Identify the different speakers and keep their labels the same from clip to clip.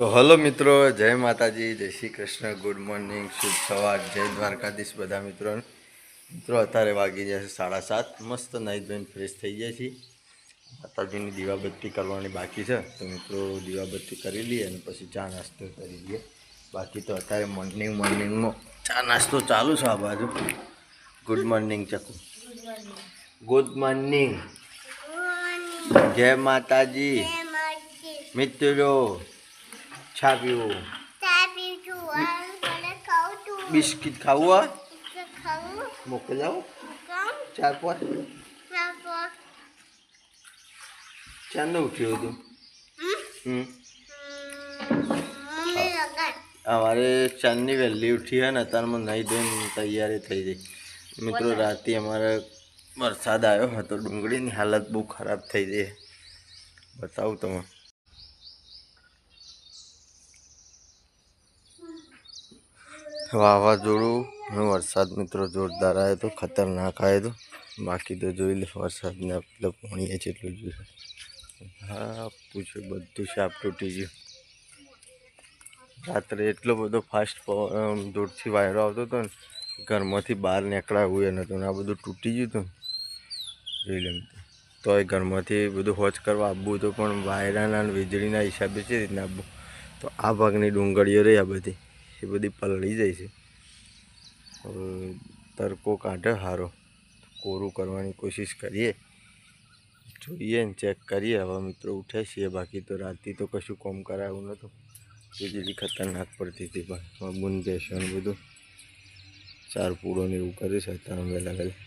Speaker 1: તો હલો મિત્રો જય માતાજી જય શ્રી કૃષ્ણ ગુડ મોર્નિંગ શુભ સવાર જય દ્વારકાધીશ બધા મિત્રો. મિત્રો અત્યારે વાગી જશે સાડા સાત. મસ્ત નાઈ ધોઈને ફ્રેશ થઈ જાય છે માતાજીની દીવાબત્તી કરવાની બાકી છે. તો મિત્રો દીવાબત્તી કરી લઈએ અને પછી ચા નાસ્તો કરી લઈએ. બાકી તો અત્યારે મોર્નિંગ મોર્નિંગમાં ચા નાસ્તો ચાલુ છે આ બાજુ. Good morning Chaku. Good morning જય માતાજી. મિત્રો ચા પીવો બિસ્કિટ ખાવું મોકલાવો ચાર પાંચ ચારને ઉઠ્યું હતું હતો અમારે ચાંદની વહેલી ઉઠી હોય ને અત્યારમાં નહીં ધોઈને તૈયારી થઈ ગઈ મિત્રો રાતે અમારે વરસાદ આવ્યો હતો ડુંગળીની હાલત બહુ ખરાબ થઈ ગઈ બતાવું તમે વાવાઝોડું અને વરસાદ મિત્રો જોરદાર આવ્યો તો, ખતરનાક આવ્યો તો. બાકી તો જોઈ લે, વરસાદને આપણે પોણીએ એટલું જોયું હા પૂછ્યું બધું શાપ તૂટી ગયું. રાત્રે એટલો બધો ફાસ્ટ દૂરથી વાયરો આવતો હતો ને, ઘરમાંથી બહાર નીકળાવું એ નહોતું ને આ બધું તૂટી ગયું હતું ને. જોઈ લે તો તોય ઘરમાંથી બધું હોજ કરવા આવવું તો પણ વાયરાના વીજળીના હિસાબે છે રીતના આવવું તો આ ભાગની ડુંગળીઓ રહી આ બધી. એ બધી પલળી જાય છે. હવે તડકો કાઢે સારો કોરું કરવાની કોશિશ કરીએ. જોઈએ ને ચેક કરીએ. હવે મિત્રો ઉઠે છીએ બાકી તો રાતથી તો કશું કોમ કરાયું નહોતું. વીજળી ખતરનાક પડતી હતી પણ. બુન બેસો ને બધું. ચાર પૂળો ને એવું કર્યું છે અત્યારે વહેલા વહેલા.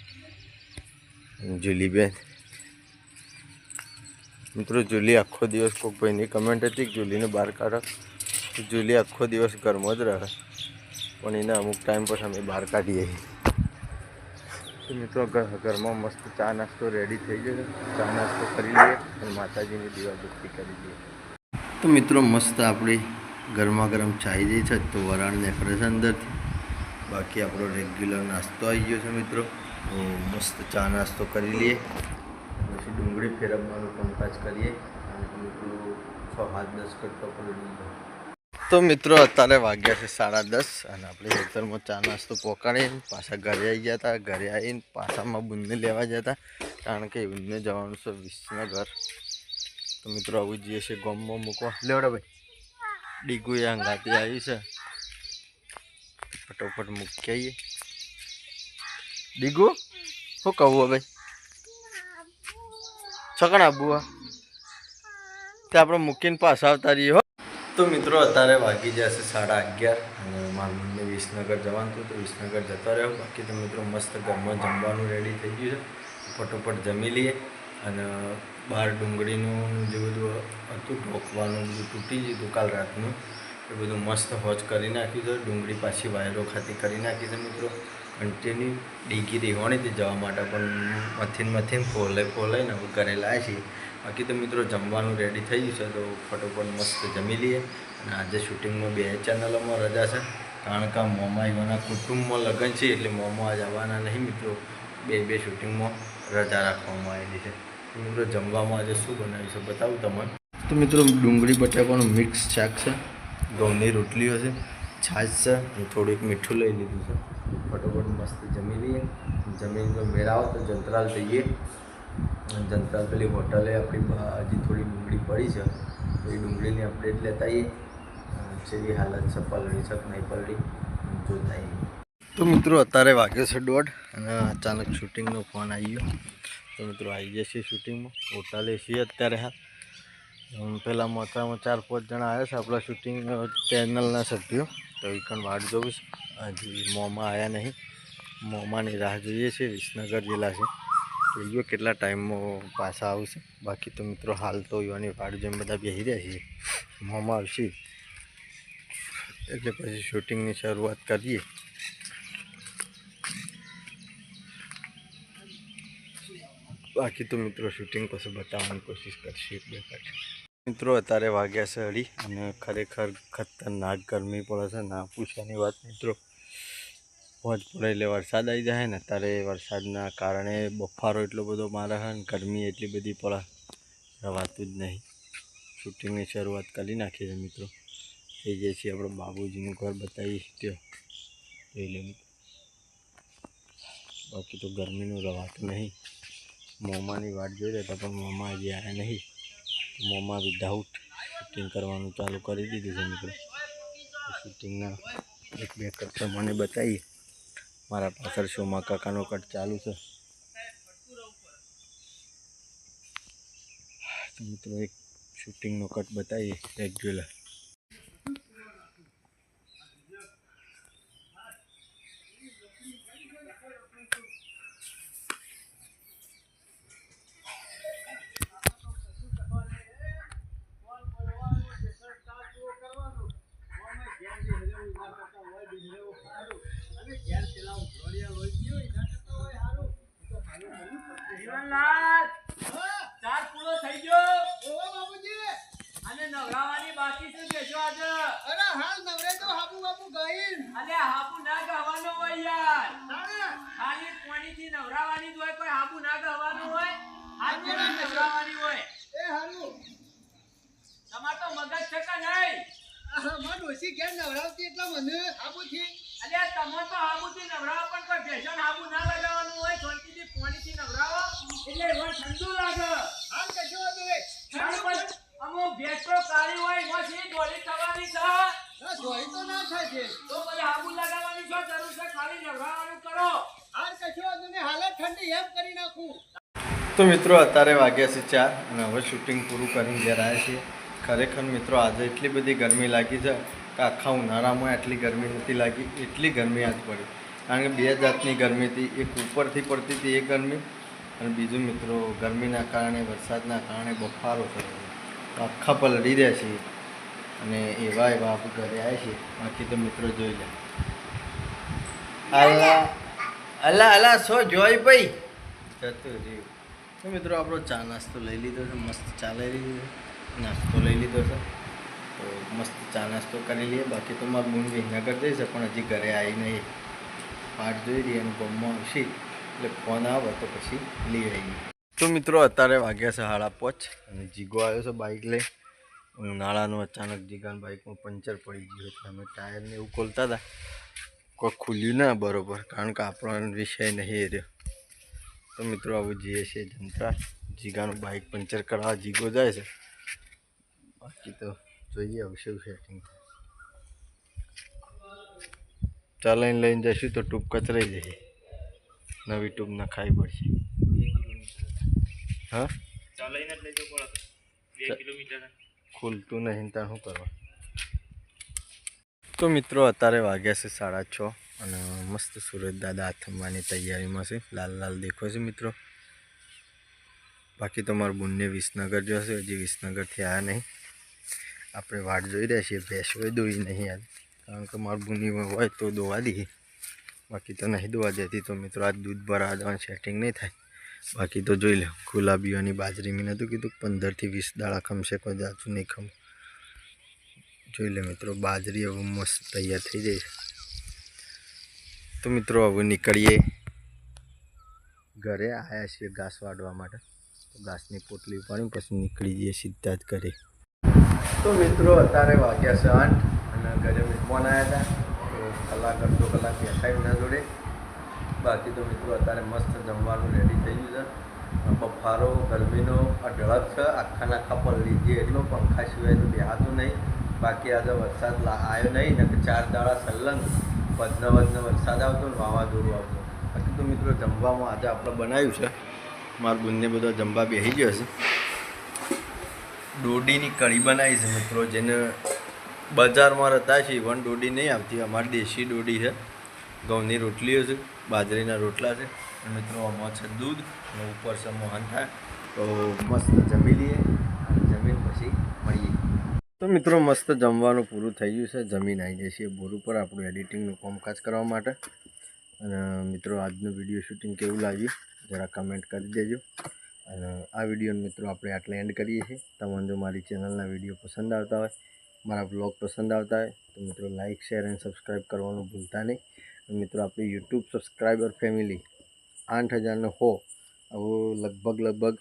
Speaker 1: જુલીબેન મિત્રો જુલી આખો દિવસ કોઈક ભાઈની કમેન્ટ હતી જુલીને બહાર કાઢો. જુલી આખો દિવસ ઘરમાં જ રહે. પણ એને અમુક ટાઈમ પછી અમે બહાર કાઢીએ મિત્રો ઘરમાં મસ્ત ચા નાસ્તો રેડી થઈ જશે ચા નાસ્તો કરી લઈએ અને માતાજીની દીવાબત્તી કરી લઈએ. તો મિત્રો, મસ્ત આપણી ગરમા ગરમ ચાઈ જઈ છે, તો વરાળ નીકળે છે અંદરથી. બાકી આપણો રેગ્યુલર નાસ્તો આવી ગયો છે મિત્રો. તો મસ્ત ચા નાસ્તો કરી લઈએ. પછી ડુંગળી ફેરવવાનું કામકાજ કરીએ. અને મિત્રો, છ, સાત, દસ પલળી જાય તો મિત્રો, અત્યારે વાગ્યા છે સાડા દસ અને આપણે ખેતરમાં ચા નાસ્તો પોકાડીને પાછા ઘરે આવી ગયા હતા. ઘરે આવીને પાછામાં બુંદને લેવા ગયા હતા, કારણ કે બુનને જવાનું છે વિસનગર તો મિત્રો, આવું જઈએ છે ગોમમાં મૂકવા. લેવડો ભાઈ. ડીગુ એ અંગાતી આવી છે. ફટોફટ મૂકી આવીએ. ડીગુ, શું કહું ભાઈ છકણ આબુ ત્યાં આપણે મૂકીને પાછા આવતા રહીએ હો. તો મિત્રો અત્યારે વાગી જશે સાડા અગિયાર અને મારા મમ્મી વિસનગર જવાનું હતું તો વિસનગર જતા રહ્યો. બાકી તો મિત્રો મસ્ત ઘરમાં જમવાનું રેડી થઈ ગયું છે. ફટોફટ જમી લઈએ અને બહાર ડુંગળીનું જે બધું હતું, ઢોકવાનું બધું તૂટી ગયું કાલ રાતનું, એ બધું મસ્ત હોજ કરી નાખ્યું છે. ડુંગળી પાછી વાયરો ખાતી કરી નાખી છે મિત્રો. કન્ટિન્યુ ડીગી રહેવાની હતી. જવા માટે પણ મથીન મથીન ફોલે ફોલાઈને હવે ઘરે લાવ્યા છીએ. બાકી તો મિત્રો જમવાનું રેડી થઈ ગયું છે, તો ફટોફટ મસ્ત જમી લઈએ. અને આજે શૂટિંગમાં બે ચેનલોમાં રજા છે. કારણ કે મોમા એવાના કુટુંબમાં લગ્ન છે, એટલે મોમો આવવાના નહીં મિત્રો. બે બે શૂટિંગમાં રજા રાખવામાં આવેલી છે. મિત્રો જમવામાં આજે શું બનાવ્યું છે બતાવું તમને. તો મિત્રો ડુંગળી, બટાકાનું મિક્સ શાક છે. ઘઉંની રોટલીઓ છે, છાશ છે હું થોડુંક મીઠું લઈ લીધું છે. ફટોફટ મસ્ત જમી લઈએ. જમીન મેળાવો તો જંતરાલ જઈએ જંતરાલ પેલી હોટલે આપણી હજી થોડી ડુંગળી પડી છે. તો એ ડુંગળીની અપડેટ લેતા આવીએ. જેવી હાલત છે, પલળી છે નહીં પલળી, જોતા આવીએ. તો મિત્રો, અત્યારે વાગ્યો છે દોઢ અને અચાનક શૂટિંગનો ફોન આવી ગયો. તો મિત્રો, આવી જશે શૂટિંગમાં. હોટલે છીએ અત્યારે હા પહેલાં મોટામાં ચાર પાંચ જણા આવ્યા છે આપણા શૂટિંગ ચેનલના સભ્યો. તો એ પણ વાટ જોઉં છે. હજી મોંમાં આવ્યા નહીં. મોંમાંની રાહ જોઈએ છે. વિસનગર જિલ્લા છે. જોઈએ કેટલા ટાઈમમાં પાછા આવશે. બાકી તો મિત્રો હાલ તો યુવાની વાટ જેમ બધા બેસી રહ્યા છીએ. મોમાં આવશે. એટલે પછી શૂટિંગની શરૂઆત કરીએ. બાકી તો મિત્રો શૂટિંગ પછી બતાવવાની કોશિશ કરશે બે કટ. મિત્રો અત્યારે વાગ્યા છે અઢી અને ખરેખર ખતરનાક ગરમી પડે છે. ના પૂછવાની વાત મિત્રો. પહોંચ પડે એટલે વરસાદ આવી જાય ને, ત્યારે વરસાદના કારણે બફારો એટલો બધો મારે છે ને, ગરમી એટલી બધી પડે. રવાતું જ નહીં. શૂટિંગની શરૂઆત કરી નાખી છે મિત્રો. એ જે છે આપણે બાબુજીનું ઘર બતાવીએ છીએ ત્યાં જોઈ લે બાકી તો ગરમીનું રવાતું નહીં. મોમાની વાટ જોઈ રહેતા પણ મોમા હજી આવ્યા નહીં. મોમા વિધાઉટ શૂટિંગ કરવાનું ચાલુ કરી દીધું છે મિત્રો. શૂટિંગના એક બે કટ મને બતાવીએ. મારા પાછળ શોમાં કાકાનો કટ ચાલુ છે? મિત્રો એક શૂટિંગનો કટ બતાવીએ રેગ્યુલર
Speaker 2: જીવનલાલ ચાર પૂરો થઈ ગયો અને નવરાવાની બાકી છે બેસો આજે
Speaker 3: અરે હાલ નવરે તો હાબુ બાબુ ગઈન
Speaker 2: અલે હાબુ ના ગવાનો હોય યાર. ખાલી પાણીથી નવરાવાની હોય કોઈ હાબુ ના ગવાનું હોય? હાથ નવરાવાની હોય.
Speaker 3: એ હારું
Speaker 2: તમાર તો મગજ છે કે નહીં?
Speaker 3: આહા, ઓછી ડોશી નવરાવતી એટલે મને? હાબુથી
Speaker 2: અલે તમે તો હાબુથી નવરાવ પણ કોઈ ભેષણ હાબુ ના લગાવવાનું હોય શાંતિથી પાણીથી નવરાવો એટલે એમાં ઠંડુ લાગે
Speaker 3: હાલ કશો વાંધો નહીં.
Speaker 2: ઠંડુ પણ અમુક ભેંસો કાળી હોય એમાંથી ડોલી થવાની છે
Speaker 3: ના, સોય તો ના થાય છે
Speaker 2: તો પછી હાબુ લગાવવાની શું જરૂર છે ખાલી નવરાવાનું કરો
Speaker 3: હાલ કશો વાંધો નહીં હાલ જ ઠંડી એમ કરી નાખું
Speaker 1: તો મિત્રો અત્યારે વાગ્યા છે ચાર અને હવે શૂટિંગ પૂરું કરીને ઘેર આવ્યા છીએ. ખરેખર મિત્રો આજે એટલી બધી ગરમી લાગી છે કે આખા ઉનાળામાં આટલી ગરમી નથી લાગી એટલી ગરમી આજ પડી. કારણ કે બે જાતની ગરમી હતી એક ઉપરથી પડતી હતી એ ગરમી અને બીજું મિત્રો ગરમીના કારણે વરસાદના કારણે બફારો થયો આખા પલળી રહ્યા છીએ અને એવા એવા આપણે ઘરે આવ્યા છીએ. બાકી તો મિત્રો જોઈ લે. અલા અલા અલા સો જોઈ ભાઈ. જતું રહ્યું. તો મિત્રો આપણો ચા નાસ્તો લઈ લીધો છે, મસ્ત ચા લઈ લીધો નાસ્તો લઈ લીધો છે. તો મસ્ત ચા નાસ્તો કરી લઈએ. બાકી તો મારું બૂન વિનગર છે પણ હજી ઘરે આવી નહીં પાઠ જોઈ રહી અને ગમમાં આવશે. એટલે ફોન આવે તો પછી લઈ આવીએ. તો મિત્રો અત્યારે વાગ્યા છે હાડા પોચ અને જીગો આવ્યો છે બાઇક લઈ. ઉનાળાનું અચાનક જીગાન બાઇકમાં પંચર પડી ગયું એટલે અમે ટાયરને એવું ખોલતા હતા. કોઈ ખુલ્યું ના બરાબર, કારણ કે આપણો વિષય નહીં રહ્યો. તો મિત્રો આવું જઈએ છીએ જનતા. જીગાનું બાઇક પંચર કરાવવા જીગો જાય છે. બાકી તો જોઈએ હવે શું સેટિંગ ચાલાઈને લઈને જઈશું તો ટૂંક કચરાઈ જશે. નવી ટૂંક નખાવી પડશે. હા?
Speaker 2: જ પડે. કિલોમીટર.
Speaker 1: ખુલતું નહીં ત્યાં શું કરવા? તો મિત્રો અત્યારે વાગ્યા છે સાડા છ. અને મસ્ત સુરત દાદા હાથ થમવાની તૈયારીમાં છે. લાલ લાલ દેખો છે મિત્રો. બાકી તો મારું બુનને વિસનગર જોશે. હજી વિસનગરથી આવ્યા નહીં. આપણે વાટ જોઈ રહ્યા છીએ. ભેંસ હોય, દોઈ નહીં આજ કારણ કે મારું બુની હોય તો દોવા દઈએ. બાકી તો નહીં દોવા દેતી તો મિત્રો આજ દૂધ ભરા જવાનું સેટિંગ નહીં થાય. બાકી તો જોઈ લો, ગુલાબીઓની બાજરી મેં નહોતું કીધું પંદરથી વીસ દાડા ખમશે, કોઈ જાચું નહીં ખમ. જોઈ લે મિત્રો, બાજરી હવે મસ્ત તૈયાર થઈ જાય છે. તો મિત્રો, હવે નીકળીએ. ઘરે આવ્યા છીએ ઘાસ વાળવા માટે. તો ઘાસની પોટલી પાણી પછી નીકળી જઈએ સીધા જ ઘરે. તો મિત્રો, અત્યારે વાગ્યા છે આઠ અને ઘરે મહેમાન આવ્યા હતા. તો કલાક, અડધો કલાક બેઠા એમના જોડે. બાકી તો મિત્રો, અત્યારે મસ્ત જમવાનું રેડી થઈ ગયું છે. બફારો, ગરમીનો અઢળક છે. આખા નાખા પલળી ગઈ એટલો પંખા સિવાય તો બેહાતું નહીં. બાકી આજે વરસાદ આવ્યો નહીં ને ચાર દાડા સલ્લંગ વધને વધને વરસાદ આવતો ને વાવાઝોડું આવતો. બાકી તો મિત્રો જમવામાં આજે આપણે બનાવ્યું છે. મારા બુનને બધા જમવા બેસી ગયો છે. દોડીની કઢી બનાવી છે મિત્રો, જેને બજારમાં રહેતા છે વન દોડી નહીં આવતી. અમારી દેશી દોડી છે. ઘઉંની રોટલીઓ છે, બાજરીના રોટલા છે. મિત્રો આમાં છે દૂધ, અને ઉપર છે મોહનથાળ. તો મસ્ત જમી લઈએ અને જમીન પછી મળીએ તો મિત્રો મસ્ત જમવાનું પૂરું થઈ ગયું છે. જમીન આવી જાય છે બોર ઉપર આપણું એડિટિંગનું કામકાજ કરવા માટે. અને મિત્રો, આજનું વીડિયો શૂટિંગ કેવું લાગ્યું? જરા કમેન્ટ કરી દેજો. અને આ વિડીયોને મિત્રો આપણે આટલે એન્ડ કરીએ છીએ. તમને જો મારી ચેનલના વીડિયો પસંદ આવતા હોય, મારા બ્લોગ પસંદ આવતા હોય, તો મિત્રો લાઇક શેર એન્ડ સબસ્ક્રાઈબ કરવાનું ભૂલતા નહીં. મિત્રો, આપણી યુટ્યુબ સબસ્ક્રાઈબર ફેમિલી આઠ હજારનો હો. આવું લગભગ લગભગ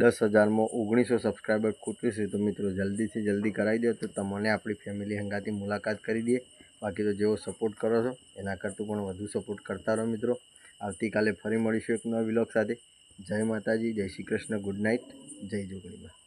Speaker 1: દસ હજારમાં ઓગણીસો સબસ્ક્રાઈબર ખૂટ્યું છે, તો મિત્રો જલ્દીથી જલ્દી કરાવી દો, તો તમને આપણી ફેમિલી હંગાથી મુલાકાત કરી દઈએ. બાકી તો જેવો સપોર્ટ કરો છો, એના કરતાં પણ વધુ સપોર્ટ કરતા રહો મિત્રો. આવતીકાલે ફરી મળીશું એક નવા વિલોગ સાથે. જય માતાજી, જય શ્રી કૃષ્ણ ગુડ નાઇટ જય જોગણીમાં.